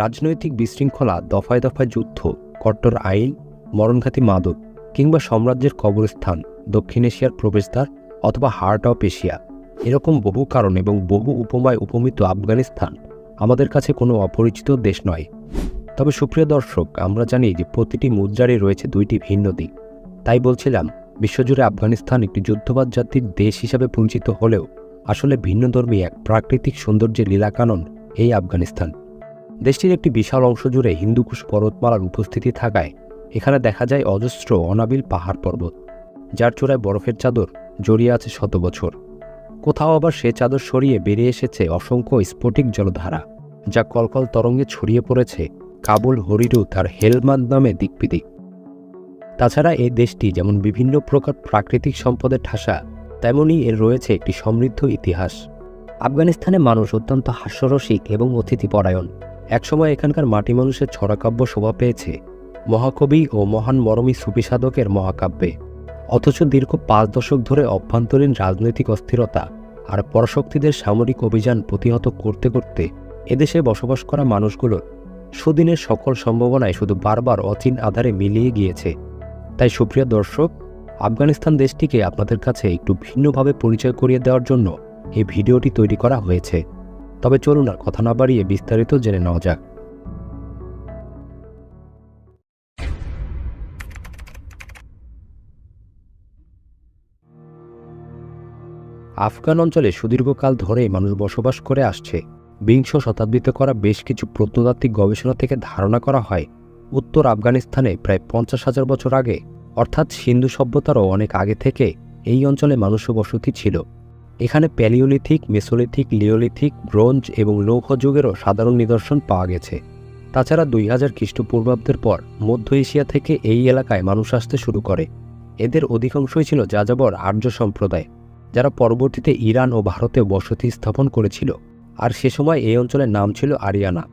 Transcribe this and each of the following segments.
রাজনৈতিক বিশৃঙ্খলা, দফায় দফায় যুদ্ধ, কট্টর আইন, মরণঘাতী মাদক কিংবা সাম্রাজ্যের কবরস্থান, দক্ষিণ এশিয়ার প্রবেশদ্বার অথবা হার্ট অফ এশিয়া। এরকম বহু কারণ এবং বহু উপমায় উপমিত আফগানিস্তান আমাদের কাছে কোনো অপরিচিত দেশ নয়। তবে সুপ্রিয় দর্শক, আমরা জানি যে প্রতিটি মুদ্রারই রয়েছে দুইটি ভিন্ন দিক। তাই বলছিলাম, বিশ্বজুড়ে আফগানিস্তান একটি যুদ্ধবাদ জাতির দেশ হিসাবে পরিচিত হলেও আসলে ভিন্নধর্মী এক প্রাকৃতিক সৌন্দর্যের লীলাকানন এই আফগানিস্তান। দেশটির একটি বিশাল অংশ জুড়ে হিন্দুকুশ পর্বতমালার উপস্থিতি থাকায় এখানে দেখা যায় অজস্র অনাবিল পাহাড় পর্বত, যার চূড়ায় বরফের চাদর জড়িয়ে আছে শত বছর। কোথাও আবার সে চাদর সরিয়ে বেরিয়ে এসেছে অসংখ্য স্ফটিক জলধারা, যা কলকল তরঙ্গে ছড়িয়ে পড়েছে কাবুল হরিরু তার হেলমান্দ নামে দিকবিদিক। তাছাড়া এই দেশটি যেমন বিভিন্ন প্রকার প্রাকৃতিক সম্পদের ঠাসা তেমনই এর রয়েছে একটি সমৃদ্ধ ইতিহাস। আফগানিস্তানে মানুষ অত্যন্ত হাস্যরসিক এবং অতিথিপরায়ণ। একসময় এখানকার মাটি মানুষের ছড়াকাব্য শোভা পেয়েছে। মহাকবি ও মহান মরমী সুফি সাধকের মহাকাব্যে। অথচ দীর্ঘ পাঁচ দশক ধরে অভ্যন্তরীণ রাজনৈতিক অস্থিরতা আর পরাশক্তিদের সামরিক অভিযান প্রতিহত করতে করতে এদেশে বসবাস করা মানুষগুলোর সুদিনের সকল সম্ভাবনায় শুধু বারবার অচিন আধারে মিলিয়ে গিয়েছে। তাই সুপ্রিয় দর্শক, আফগানিস্তান দেশটিকে আপনাদের কাছে একটু ভিন্নভাবে পরিচয় করিয়ে দেওয়ার জন্য এই ভিডিওটি তৈরি করা হয়েছে। তবে চলুন আর কথা না বাড়িয়ে বিস্তারিত জেনে নেওয়া যাক। আফগান অঞ্চলে সুদীর্ঘকাল ধরেই মানুষ বসবাস করে আসছে। বিংশ শতাব্দীতে করা বেশ কিছু প্রত্নতাত্ত্বিক গবেষণা থেকে ধারণা করা হয়, উত্তর আফগানিস্তানে প্রায় পঞ্চাশ হাজার বছর আগে, অর্থাৎ সিন্ধু সভ্যতারও অনেক আগে থেকে, এই অঞ্চলে মানুষের বসতি ছিল। এখানে প্যালিওলিথিক, মেসোলিথিক, লিওলিথিক, ব্রোঞ্জ এবং লৌহ যুগেরও সাধারণ নিদর্শন পাওয়া গেছে। তাছাড়া দুই হাজার খ্রিস্টপূর্বাব্দের পর মধ্য এশিয়া থেকে এই এলাকায় মানুষ আসতে শুরু করে। এদের অধিকাংশই ছিল যাযাবর আর্য সম্প্রদায়, যারা পরবর্তীতে ইরান ও ভারতে বসতি স্থাপন করেছিল, আর সে সময় এই অঞ্চলের নাম ছিল আরিয়ানা।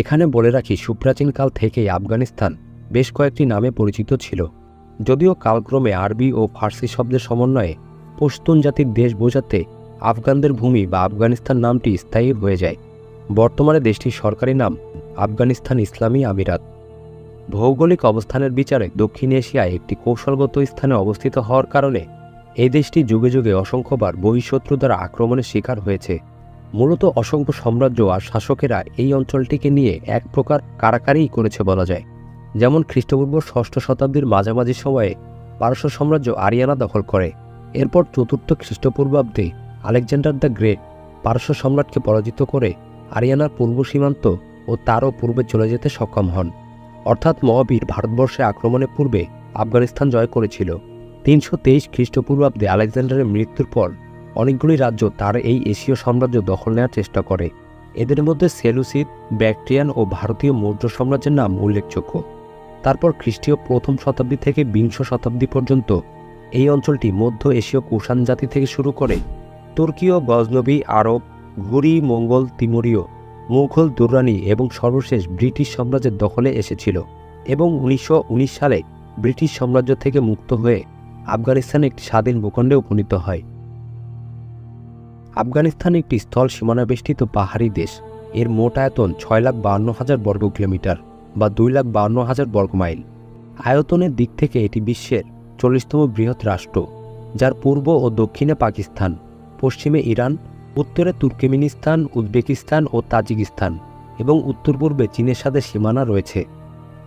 এখানে বলে রাখি সুপ্রাচীনকাল থেকেই আফগানিস্তান বেশ কয়েকটি নামে পরিচিত ছিল, যদিও কালক্রমে আরবি ও ফার্সি শব্দের সমন্বয়ে পশতুন জাতির দেশ বোঝাতে আফগানদের ভূমি বা আফগানিস্তান নামটি স্থায়ী হয়ে যায়। বর্তমানে দেশটির সরকারি নাম আফগানিস্তান ইসলামী আমিরাত। ভৌগোলিক অবস্থানের বিচারে দক্ষিণ এশিয়ায় একটি কৌশলগত স্থানে অবস্থিত হওয়ার কারণে এই দেশটি যুগে যুগে অসংখ্যবার বহিঃশত্রু দ্বারা আক্রমণের শিকার হয়েছে। মূলত অসংখ্য সাম্রাজ্য আর শাসকেরা এই অঞ্চলটিকে নিয়ে এক প্রকার কারাকারিই করেছে বলা যায়। যেমন খ্রিস্টপূর্ব ষষ্ঠ শতাব্দীর মাঝামাঝি সময়ে পারস্য সাম্রাজ্য আরিয়ানা দখল করে। এরপর চতুর্থ খ্রিস্টপূর্বাব্দে আলেকজান্ডার দ্য গ্রেট পারস্য সম্রাটকে পরাজিত করে আরিয়ানার পূর্ব সীমান্ত ও তারও পূর্বে চলে যেতে সক্ষম হন। অর্থাৎ মহাবীর ভারতবর্ষে আক্রমণের পূর্বে আফগানিস্তান জয় করেছিল। তিনশো তেইশ খ্রিস্টপূর্বাব্দে আলেকজান্ডারের মৃত্যুর পর অনেকগুলি রাজ্য তার এই এশীয় সাম্রাজ্য দখল নেওয়ার চেষ্টা করে। এদের মধ্যে সেলুসিদ, ব্যাকট্রিয়ান ও ভারতীয় মৌর্য সাম্রাজ্যের নাম উল্লেখযোগ্য। তারপর খ্রিস্টীয় প্রথম শতাব্দী থেকে বিংশ শতাব্দী পর্যন্ত এই অঞ্চলটি মধ্য এশীয় কুষাণ জাতি থেকে শুরু করে তুর্কীয়, গজনবী, আরব, ঘুরি, মঙ্গল, তিমুরীয়, মুঘল, দুররানি এবং সর্বশেষ ব্রিটিশ সাম্রাজ্যের দখলে এসেছিল এবং উনিশশো উনিশ সালে ব্রিটিশ সাম্রাজ্য থেকে মুক্ত হয়ে আফগানিস্তান একটি স্বাধীন ভূখণ্ডে উপনীত হয়। আফগানিস্তান একটি স্থল সীমানা বেষ্টিত পাহাড়ি দেশ। এর মোট আয়তন ছয় লাখ বাহান্ন হাজার বর্গ কিলোমিটার বা দুই লাখ বাহান্ন হাজার বর্গ মাইল। আয়তনের দিক থেকে এটি বিশ্বের চল্লিশতম বৃহৎ রাষ্ট্র, যার পূর্ব ও দক্ষিণে পাকিস্তান, পশ্চিমে ইরান, উত্তরে তুর্কমেনিস্তান, উজবেকিস্তান ও তাজিকিস্তান এবং উত্তর পূর্বে চীনের সাথে সীমানা রয়েছে।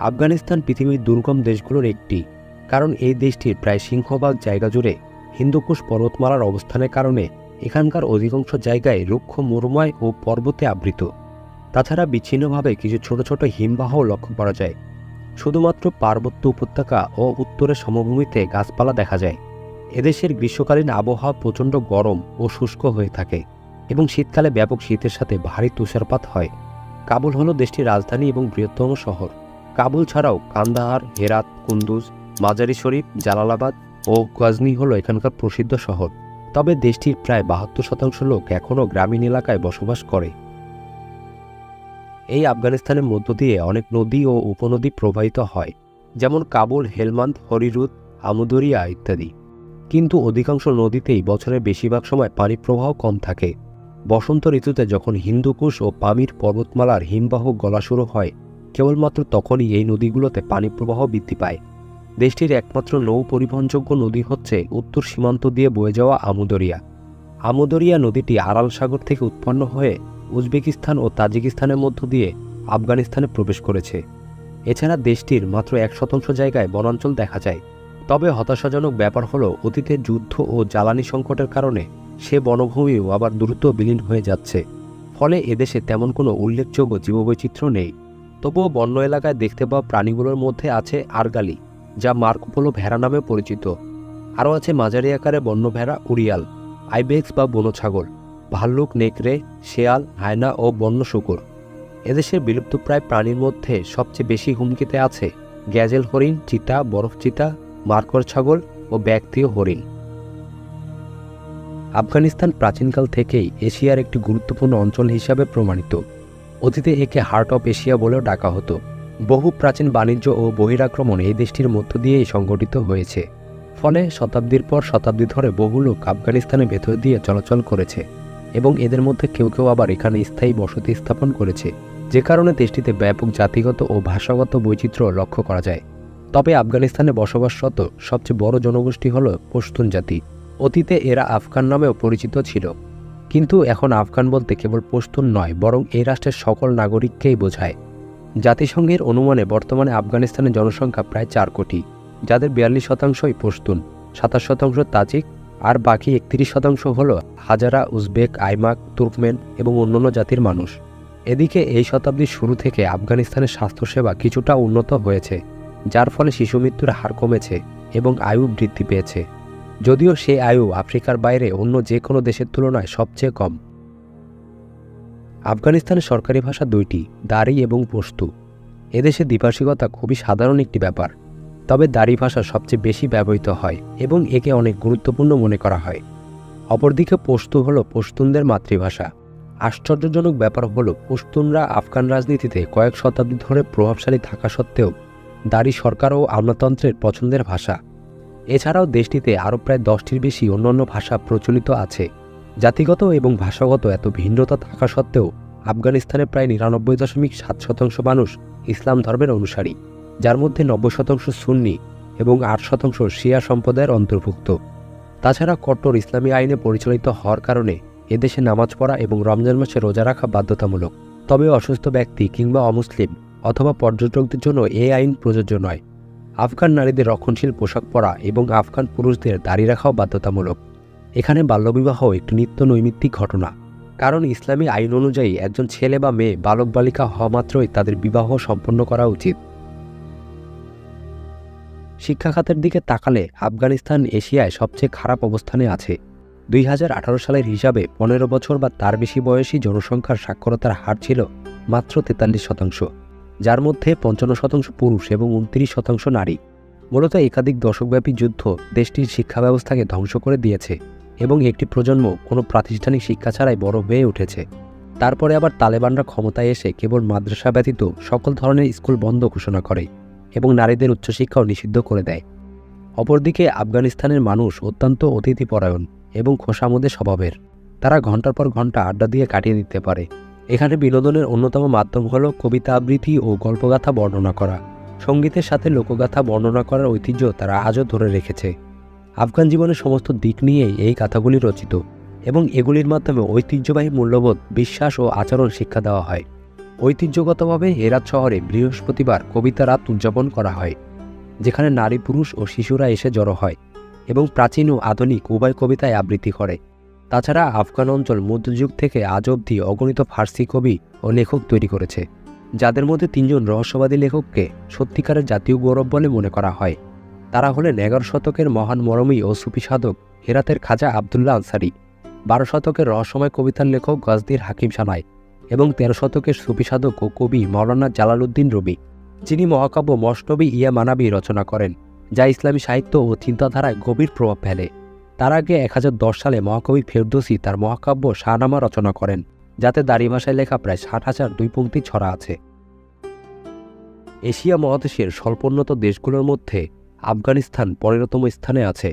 আফগানিস্তান পৃথিবীর দুর্গম দেশগুলোর একটি, কারণ এই দেশটির প্রায় সিংহভাগ জায়গা জুড়ে হিন্দুকুশ পর্বতমালার অবস্থানের কারণে এখানকার অধিকাংশ জায়গায় রুক্ষ, মরুময় ও পর্বতে আবৃত। তাছাড়া বিচ্ছিন্নভাবে কিছু ছোট ছোট হিমবাহও লক্ষ্য করা যায়। শুধুমাত্র পার্বত্য উপত্যকা ও উত্তরের সমভূমিতে গাছপালা দেখা যায়। এদেশের গ্রীষ্মকালীন আবহাওয়া প্রচণ্ড গরম ও শুষ্ক হয়ে থাকে এবং শীতকালে ব্যাপক শীতের সাথে ভারী তুষারপাত হয়। কাবুল হলো দেশটির রাজধানী এবং বৃহত্তম শহর। কাবুল ছাড়াও কান্দাহার, হেরাত, কুন্দুজ মাজারি শরীফ, জালালাবাদ ও গজনি হলো এখানকার প্রসিদ্ধ শহর। তবে দেশটির প্রায় বাহাত্তর শতাংশ লোক এখনও গ্রামীণ এলাকায় বসবাস করে। এই আফগানিস্তানের মধ্য দিয়ে অনেক নদী ও উপনদী প্রবাহিত হয়, যেমন কাবুল, হেলমান্দ, হরিরুদ, আমুদরিয়া ইত্যাদি। কিন্তু অধিকাংশ নদীতেই বছরের বেশিরভাগ সময় পানি প্রবাহ কম থাকে। বসন্ত ঋতুতে যখন হিন্দুকুশ ও পামির পর্বতমালার হিমবাহ গলা শুরু হয়, কেবলমাত্র তখনই এই নদীগুলোতে পানি প্রবাহ বৃদ্ধি পায়। দেশটির একমাত্র নৌ পরিবহনযোগ্য নদী হচ্ছে উত্তর সীমান্ত দিয়ে বয়ে যাওয়া আমুদরিয়া। আমুদরিয়া নদীটি আরাল সাগর থেকে উৎপন্ন হয়ে উজবেকিস্তান ও তাজিকিস্তানের মধ্য দিয়ে আফগানিস্তানে প্রবেশ করেছে। এছাড়া দেশটির মাত্র এক শতাংশ জায়গায় বনাঞ্চল দেখা যায়। তবে হতাশাজনক ব্যাপার হলো, অতীতে যুদ্ধ ও জ্বালানি সংকটের কারণে সে বনভূমিও আবার দ্রুত বিলীন হয়ে যাচ্ছে। ফলে এদেশে তেমন কোনো উল্লেখযোগ্য জীববৈচিত্র্য নেই। তবুও বন্য এলাকায় দেখতে পাওয়া প্রাণীগুলোর মধ্যে আছে আরগালি, যা মার্কোপোলো ভেড়া নামে পরিচিত। আরও আছে মাঝারি আকারে বন্য ভেড়া উড়িয়াল আইবেক্স বা বন্য ছাগল ভাল্লুক, নেকড়ে, শেয়াল, হায়না ও বন্য শুকুর। এদেশের বিলুপ্তপ্রায় প্রাণীর মধ্যে সবচেয়ে বেশি হুমকিতে আছে গ্যাজেল হরিণ, চিতা, বরফ চিতা, মার্কর ছাগল ও ব্যাক্তীয় হরিণ। আফগানিস্তান প্রাচীনকাল থেকেই এশিয়ার একটি গুরুত্বপূর্ণ অঞ্চল হিসাবে প্রমাণিত। অতীতে একে হার্ট অফ এশিয়া বলেও ডাকা হতো। বহু প্রাচীন বাণিজ্য ও বহিরাক্রমণ এই দেশটির মধ্য দিয়েই সংগঠিত হয়েছে। ফলে শতাব্দীর পর শতাব্দী ধরে বহু লোক আফগানিস্তানের ভেতর দিয়ে চলাচল করেছে। এবং এদের মধ্যে কেউ কেউ আবার এখানে স্থায়ী বসতি স্থাপন করেছে, যে কারণে দেশটিতে ব্যাপক জাতিগত ও ভাষাগত বৈচিত্র্য লক্ষ্য করা যায়। তবে আফগানিস্তানে বসবাসরত সবচেয়ে বড় জনগোষ্ঠী হল পশতুন জাতি। অতীতে এরা আফগান নামেও পরিচিত ছিল। কিন্তু এখন আফগান বলতে কেবল পশতুন নয়, বরং এই রাষ্ট্রের সকল নাগরিককেই বোঝায়। জাতিসংঘের অনুমানে বর্তমানে আফগানিস্তানের জনসংখ্যা প্রায় চার কোটি, যাদের বিয়াল্লিশ শতাংশই পশতুন সাতাশ শতাংশ তাজিক আর বাকি একত্রিশ শতাংশ হল হাজারা, উজবেক, আইমাক, তুর্কমেন এবং অন্যান্য জাতির মানুষ। এদিকে এই শতাব্দীর শুরু থেকে আফগানিস্তানের স্বাস্থ্যসেবা কিছুটা উন্নত হয়েছে, যার ফলে শিশু মৃত্যুর হার কমেছে এবং আয়ু বৃদ্ধি পেয়েছে। যদিও সে আয়ু আফ্রিকার বাইরে অন্য যে কোনো দেশের তুলনায় সবচেয়ে কম। আফগানিস্তানের সরকারি ভাষা দুইটি দারি এবং পশতু এদেশে দ্বিভাষিকতা খুবই সাধারণ একটি ব্যাপার। তবে দারি ভাষা সবচেয়ে বেশি ব্যবহৃত হয় এবং একে অনেক গুরুত্বপূর্ণ মনে করা হয়। অপরদিকে পশতু হল পশতুনদের মাতৃভাষা। আশ্চর্যজনক ব্যাপার হল পশতুনরা আফগান রাজনীতিতে কয়েক শতাব্দী ধরে প্রভাবশালী থাকা সত্ত্বেও দারি সরকার ও আমলাতন্ত্রের পছন্দের ভাষা। এছাড়াও দেশটিতে আরও প্রায় দশটির বেশি অন্যান্য ভাষা প্রচলিত আছে। জাতিগত এবং ভাষাগত এত ভিন্নতা থাকা সত্ত্বেও আফগানিস্তানে প্রায় নিরানব্বই দশমিক সাত শতাংশ মানুষ ইসলাম ধর্মের অনুসারী। যার মধ্যে নব্বই শতাংশ সুন্নি এবং আট শতাংশ শিয়া সম্প্রদায়ের অন্তর্ভুক্ত। তাছাড়া কট্টর ইসলামী আইনে পরিচালিত হওয়ার কারণে এদেশে নামাজ পড়া এবং রমজান মাসে রোজা রাখা বাধ্যতামূলক। তবে অসুস্থ ব্যক্তি কিংবা অমুসলিম অথবা পর্যটকদের জন্য এ আইন প্রযোজ্য নয়। আফগান নারীদের রক্ষণশীল পোশাক পরা এবং আফগান পুরুষদের দাঁড়িয়ে রাখাও বাধ্যতামূলক। এখানে বাল্যবিবাহ একটি নিত্য নৈমিত্তিক ঘটনা। কারণ ইসলামী আইন অনুযায়ী একজন ছেলে বা মেয়ে বালক বালিকা হওয়া মাত্রই তাদের বিবাহ সম্পন্ন করা উচিত। শিক্ষা খাতের দিকে তাকালে আফগানিস্তান এশিয়ায় সবচেয়ে খারাপ অবস্থানে আছে। দুই হাজার আঠারো সালের হিসাবে পনেরো বছর বা তার বেশি বয়সী জনসংখ্যার সাক্ষরতার হার ছিল মাত্র তেতাল্লিশ শতাংশ, যার মধ্যে পঞ্চান্ন শতাংশ পুরুষ এবং উনত্রিশ শতাংশ নারী। মূলত একাধিক দশকব্যাপী যুদ্ধ দেশটির শিক্ষা ব্যবস্থাকে ধ্বংস করে দিয়েছে এবং একটি প্রজন্ম কোনো প্রাতিষ্ঠানিক শিক্ষা ছাড়াই বড় হয়ে উঠেছে। তারপরে আবার তালেবানরা ক্ষমতায় এসে কেবল মাদ্রাসা ব্যতীত সকল ধরনের স্কুল বন্ধ ঘোষণা করে। এবং নারীদের উচ্চশিক্ষাও নিষিদ্ধ করে দেয়। অপরদিকে আফগানিস্তানের মানুষ অত্যন্ত অতিথিপরায়ণ এবং খোসামদে স্বভাবের। তারা ঘণ্টার পর ঘণ্টা আড্ডা দিয়ে কাটিয়ে দিতে পারে। এখানে বিনোদনের অন্যতম মাধ্যম হল কবিতা আবৃত্তি ও গল্পগাথা বর্ণনা করা। সঙ্গীতের সাথে লোকগাথা বর্ণনা করার ঐতিহ্য তারা আজও ধরে রেখেছে। আফগান জীবনের সমস্ত দিক নিয়েই এই কথাগুলি রচিত এবং এগুলির মাধ্যমে ঐতিহ্যবাহী মূল্যবোধ, বিশ্বাস ও আচরণ শিক্ষা দেওয়া হয়। ঐতিহ্যগতভাবে হেরাত শহরে বৃহস্পতিবার কবিতা রাত উদযাপন করা হয়, যেখানে নারী, পুরুষ ও শিশুরা এসে জড়ো হয় এবং প্রাচীন ও আধুনিক উভয় কবিতায় আবৃত্তি করে। তাছাড়া আফগান অঞ্চল মধ্যযুগ থেকে আজ অবধি অগণিত ফার্সি কবি ও লেখক তৈরি করেছে, যাদের মধ্যে তিনজন রহস্যবাদী লেখককে সত্যিকারের জাতীয় গৌরব বলে মনে করা হয়। তারা হলেন এগারো শতকের মহান মরমী ও সুফি সাধক হেরাতের খাজা আবদুল্লাহ আনসারি, বারো শতকের রহস্যময় কবিতার লেখক গজদির হাকিম সানাই এবং তেরো শতকের সুফি সাধক ও কবি মৌলানা জালালউদ্দিন রবি, যিনি মহাকাব্য মসনবী ইয়া মানাবি রচনা করেন, যা ইসলামী সাহিত্য ও চিন্তাধারায় গভীর প্রভাব ফেলে। তার আগে এক হাজার দশ সালে মহাকবি ফেরদৌসি তার মহাকাব্য শাহনামা রচনা করেন, যাতে দাড়ি ভাষায় লেখা প্রায় ষাট হাজার দুই পঙ্ক্তি ছড়া আছে। এশিয়া মহাদেশের স্বল্পোন্নত দেশগুলোর মধ্যে আফগানিস্তান পনেরোতম স্থানে আছে,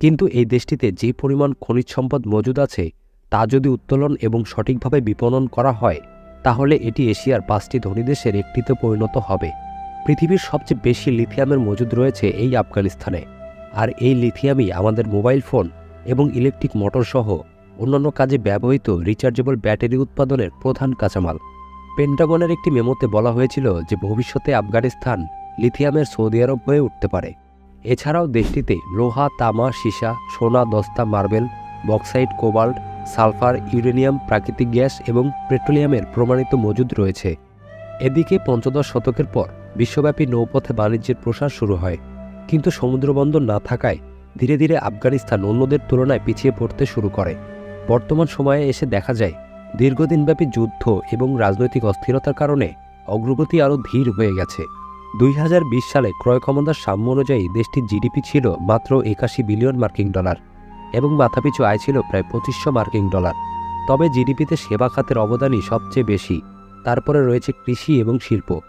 কিন্তু এই দেশটিতে যে পরিমাণ খনিজ সম্পদ মজুদ আছে তা যদি উত্তোলন এবং সঠিকভাবে বিপণন করা হয়, তাহলে এটি এশিয়ার পাঁচটি ধনী দেশের একটিতে পরিণত হবে। পৃথিবীর সবচেয়ে বেশি লিথিয়ামের মজুদ রয়েছে এই আফগানিস্তানে। আর এই লিথিয়ামই আমাদের মোবাইল ফোন এবং ইলেকট্রিক মোটর সহ অন্যান্য কাজে ব্যবহৃত রিচার্জেবল ব্যাটারি উৎপাদনের প্রধান কাঁচামাল। পেন্টাগনের একটি মেমোতে বলা হয়েছিল যে ভবিষ্যতে আফগানিস্তান লিথিয়ামের সৌদি আরব হয়ে উঠতে পারে। এছাড়াও দেশটিতে লোহা, তামা, সীসা, সোনা, দস্তা, marble, bauxite, cobalt sulphur, uranium, প্রাকৃতিক গ্যাস এবং পেট্রোলিয়ামের প্রমাণিত মজুদ রয়েছে। এদিকে পঞ্চদশ শতকের পর বিশ্বব্যাপী নৌপথে বাণিজ্যের প্রসার শুরু হয়। কিন্তু সমুদ্রবন্দর না থাকায় ধীরে ধীরে আফগানিস্তান অন্যদের তুলনায় পিছিয়ে পড়তে শুরু করে। বর্তমান সময়ে এসে দেখা যায়, দীর্ঘদিনব্যাপী যুদ্ধ এবং রাজনৈতিক অস্থিরতার কারণে অগ্রগতি আরও ধীর হয়ে গেছে। দুই হাজার বিশ সালে ক্রয় ক্ষমতার সাম্য অনুযায়ী দেশটির জিডিপি ছিল মাত্র একাশি বিলিয়ন মার্কিন ডলার। এবং মাথাপিছু আয় ছিল প্রায় পঁচিশশো মার্কিন ডলার। তবে জিডিপিতে সেবা খাতের অবদানই সবচেয়ে বেশি। তারপরে রয়েছে কৃষি এবং শিল্প।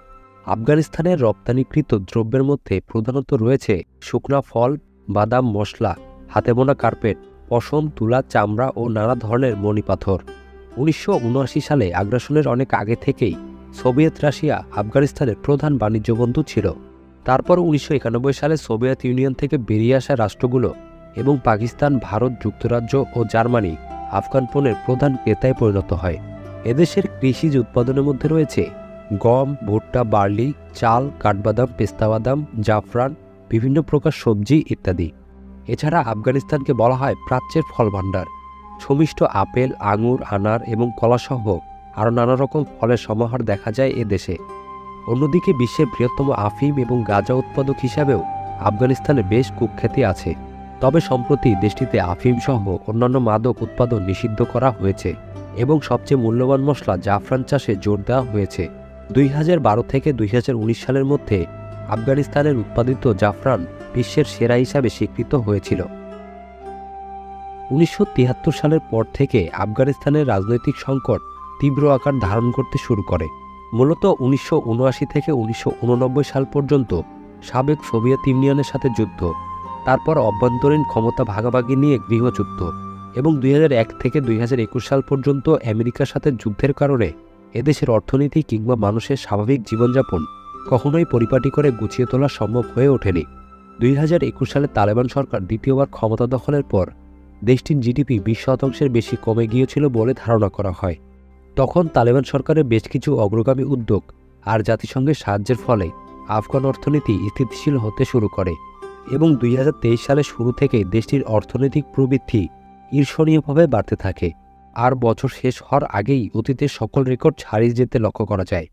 আফগানিস্তানের রপ্তানিকৃত দ্রব্যের মধ্যে প্রধানত রয়েছে শুকনা ফল, বাদাম, মশলা হাতে বোনা কার্পেট, পশম, তুলা, চামড়া ও নানা ধরনের মণিপাথর উনিশশো উনআশি সালে আগ্রাসনের অনেক আগে থেকেই সোভিয়েত রাশিয়া আফগানিস্তানের প্রধান বাণিজ্য বন্ধু ছিল। তারপর উনিশশো একানব্বই সালে সোভিয়েত ইউনিয়ন থেকে বেরিয়ে আসা রাষ্ট্রগুলো এবং পাকিস্তান, ভারত যুক্তরাজ্য ও জার্মানি আফগান পণ্যের প্রধান ক্রেতায় পরিণত হয়। এদেশের কৃষিজ উৎপাদনের মধ্যে রয়েছে, গম, ভুট্টা, বার্লি, চাল, কাঠবাদাম, পেস্তাবাদাম, জাফরান, বিভিন্ন প্রকার সবজি ইত্যাদি। এছাড়া আফগানিস্তানকে বলা হয় প্রাচ্যের ফল ভাণ্ডার সমিষ্ট আপেল, আঙুর, আনার এবং কলাসহ আরও নানা রকম ফলের সমাহার দেখা যায় এ দেশে। অন্যদিকে বিশ্বের বৃহত্তম আফিম এবং গাঁজা উৎপাদক হিসাবেও আফগানিস্তানে বেশ কুখ্যাতি আছে। তবে সম্প্রতি দেশটিতে আফিম সহ অন্যান্য মাদক উৎপাদন নিষিদ্ধ করা হয়েছে এবং সবচেয়ে মূল্যবান মশলা জাফরান চাষে জোর দেওয়া হয়েছে। দুই হাজার বারো থেকে দুই সালের মধ্যে আফগানিস্তানের উৎপাদিত জাফরান বিশ্বের সেরা হিসাবে স্বীকৃত হয়েছিল। উনিশশো তিয়াত্তর সালের পর থেকে আফগানিস্তানের রাজনৈতিক সংকট তীব্র আকার ধারণ করতে শুরু করে। মূলত উনিশশো উনআশি থেকে উনিশশো উননব্বই সাল পর্যন্ত সাবেক সোভিয়েত ইউনিয়নের সাথে যুদ্ধ তারপর অভ্যন্তরীণ ক্ষমতা ভাগাভাগি নিয়ে গৃহযুদ্ধ এবং দুই হাজার এক থেকে দুই হাজার একুশ সাল পর্যন্ত আমেরিকার সাথে যুদ্ধের কারণে এদেশের অর্থনীতি কিংবা মানুষের স্বাভাবিক জীবনযাপন কখনোই পরিপাটি করে গুছিয়ে তোলা সম্ভব হয়ে ওঠেনি। দুই হাজার একুশ সালে তালেবান সরকার দ্বিতীয়বার ক্ষমতা দখলের পর দেশটির জিডিপি বিশ শতাংশের বেশি কমে গিয়েছিল বলে ধারণা করা হয়। তখন তালেবান সরকারের বেশ কিছু অগ্রগামী উদ্যোগ আর জাতিসংঘের সাহায্যের ফলে আফগান অর্থনীতি স্থিতিশীল হতে শুরু করে। এবং দুই সালের শুরু থেকে দেশটির অর্থনৈতিক প্রবৃদ্ধি ঈর্ষণীয়ভাবে বাড়তে থাকে। আর বছর শেষ হওয়ার আগেই অতীতের সকল রেকর্ড ছাড়িয়ে যেতে লক্ষ্য করা যায়।